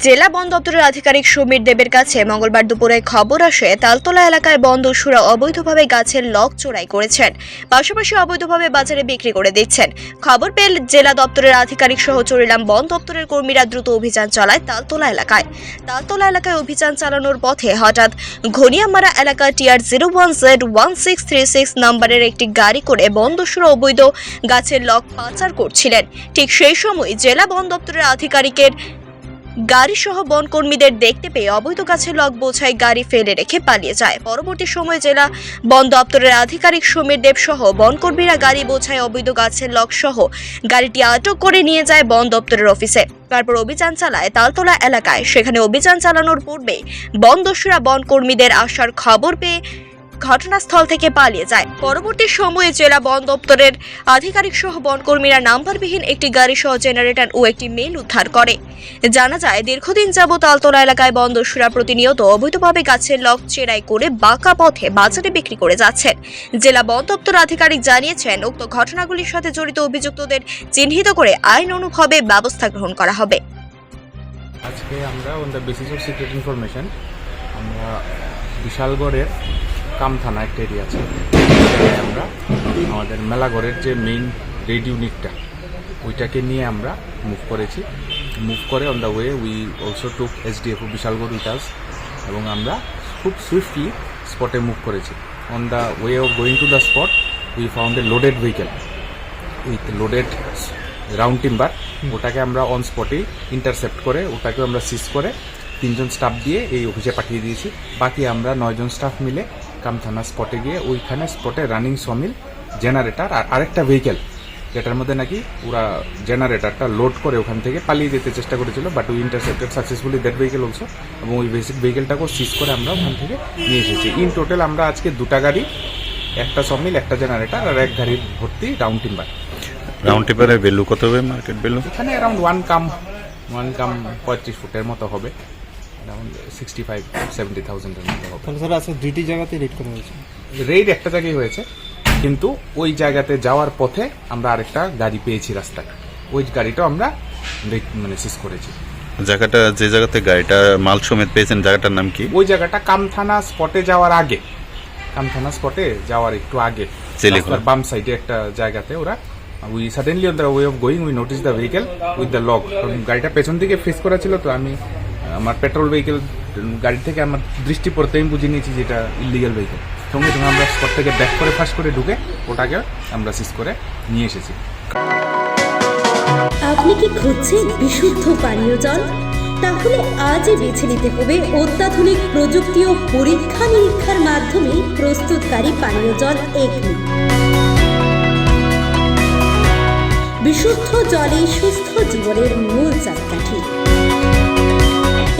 জেলা বন দপ্তরের আধিকারিক সমীর দেবের কাছে মঙ্গলবার দুপুরে খবর আসে, তালতলা এলাকায় বন দস্যুরা অবৈধভাবে গাছের লক চোরাই করেছেন। পাশাপাশি অবৈধভাবে বাজারে বিক্রি করে দিচ্ছেন। খবর পেয়ে জেলা দপ্তরের আধিকারিক সহ চরিলাম বন দপ্তরের কর্মীরা দ্রুত অভিযান চালায় তালতলা এলাকায়। তালতলা এলাকায় অভিযান চালানোর পথে হঠাৎ ঘনিয়ামারা এলাকা T R zero one Z one six three six নম্বরের একটি গাড়ি করে বন দস্যুরা অবৈধ গাছের লক পাচার করছিলেন। ঠিক সেই সময় জেলা বন দপ্তরের আধিকারিকের গাড়ি সহ বনকর্মীদের দেখতে পেয়ে অবৈধ গাছের লক বোঝায় গাড়ি ফেলে রেখে পালিয়ে যায়। পরবর্তী সময়ে জেলা বন দপ্তরের আধিকারিক সমীর দেব সহ বনকর্মীরা গাড়ি বোঝাই অবৈধ গাছের লক সহ গাড়িটি আটক করে নিয়ে যায় বন দপ্তরের অফিসে। তারপর অভিযান চালায় তালতলা এলাকায়। সেখানে অভিযান চালানোর পূর্বে বন দস্যুরা বনকর্মীদের আসার খবর পেয়ে ঘটনাস্থল থেকে পালিয়ে যায়। পরবর্তী সময়ে জেলা বন দপ্তরের আধিকারিক সহ বনকর্মীরা নাম্বারবিহীন একটি গাড়ি সহ জেনারেটর ও একটি মেল উদ্ধার করে। জানা যায়, দীর্ঘদিন যাবৎ আলতলা এলাকায় বন দস্যুরা প্রতিনিয়ত অবৈধভাবে গাছের লক চেরাই করে বাঁকা পথে বাজারে বিক্রি করে যাচ্ছেন। জেলা বন দপ্তর আধিকারিক জানিয়েছেন, উক্ত ঘটনাগুলির সাথে জড়িত অভিযুক্তদের চিহ্নিত করে আইন অনুভাবে ব্যবস্থা গ্রহণ করা হবে। আজকে আমরা on the basis of secret information আমরা বিশালগড়ের কাম থানা একটা এরিয়া আছে। আমরা আমাদের মেলাগড়ের যে মেইন রেড ইউনিটটা ওইটাকে নিয়ে আমরা মুভ করেছি। মুভ করে on the way we also took SDF Bishalgarh with us এবং আমরা খুব সুইফটলি স্পটে মুভ করেছি। On the way of going to the spot we found a loaded vehicle with loaded round timber ওটাকে আমরা on স্পটেই intercept করে ওটাকে আমরা সিজ করে তিনজন স্টাফ দিয়ে এই অফিসে পাঠিয়ে দিয়েছি। বাকি আমরা নয়জন স্টাফ মিলে কাম থানা স্পটে গিয়ে ওইখানে স্পটে রানিং সমিল জেনারেটর আর আরেকটা ভেহিকেল যেটার মধ্যে নাকি ওরা জেনারেটরটা লোড করে ওখান থেকে পালিয়ে যেতে চেষ্টা করেছিল but we intercepted successfully that vehicle also এবং ওই বেসিক ভেহিকেলটাকেও সিজ করে আমরা ওখান থেকে নিয়ে এসেছি। ইন টোটাল আমরা আজকে দুটা গাড়ি একটা সমিল একটা জেনারেটর আর এক গাড়ি ভর্তি রাউন্ড টিম্বার রাউন্ড টিপারের ভ্যালু কত হবে মার্কেট ভ্যালু এখানে around one cum one cum পঁয়ত্রিশ ফুটের মতো হবে। অ্যারাউন্ড সিক্সটি ফাইভ সেভেন্টি থাউজেন্ডের মতো হবে। তাহলে স্যার আজকে দুইটি জায়গাতে রেড করা হয়েছে। রেড একটা জায়গায় হয়েছে কিন্তু ওই জায়গাতে যাওয়ার পথে আমরা আরেকটা গাড়ি পেয়েছি রাস্তায়। ওই গাড়িটাও আমরা মানে সিজ করেছি। জায়গাটা যে জায়গাতে গাড়িটা মাল সমেত পেয়েছেন জায়গাটার নাম কি? ওই জায়গাটা কামথানা স্পটে যাওয়ার আগে কামথানা স্পটে যাওয়ার একটু আগে। বাম সাইডে একটা জায়গাতে ওরা we suddenly on the way of going we notice the vehicle with the lock গাড়িটা পেছন দিকে ফেস করা ছিল তো আমি আমার পেট্রোল ভেহিকেল গাড়ি থেকে আমার দৃষ্টি পড়তে আমি বুঝে নিয়েছি যেটা ইলিগাল ভেহিকেল সঙ্গে সঙ্গে আমরা স্পট থেকে ব্যাক করে ফার্স্ট করে ঢুকে ওটাকে আমরা সিজ করে নিয়ে এসেছি। আপনি কি খুঁজছেন বিশুদ্ধ পানীয় জল? তাহলে আজই বেছে নিতে হবে অত্যাধুনিক প্রযুক্তি ও পরীক্ষা নিরীক্ষার মাধ্যমে প্রস্তুতকারী পানীয় জল এগনি। বিশুদ্ধ জলে সুস্থ জীবনের মূল চাপকাঠি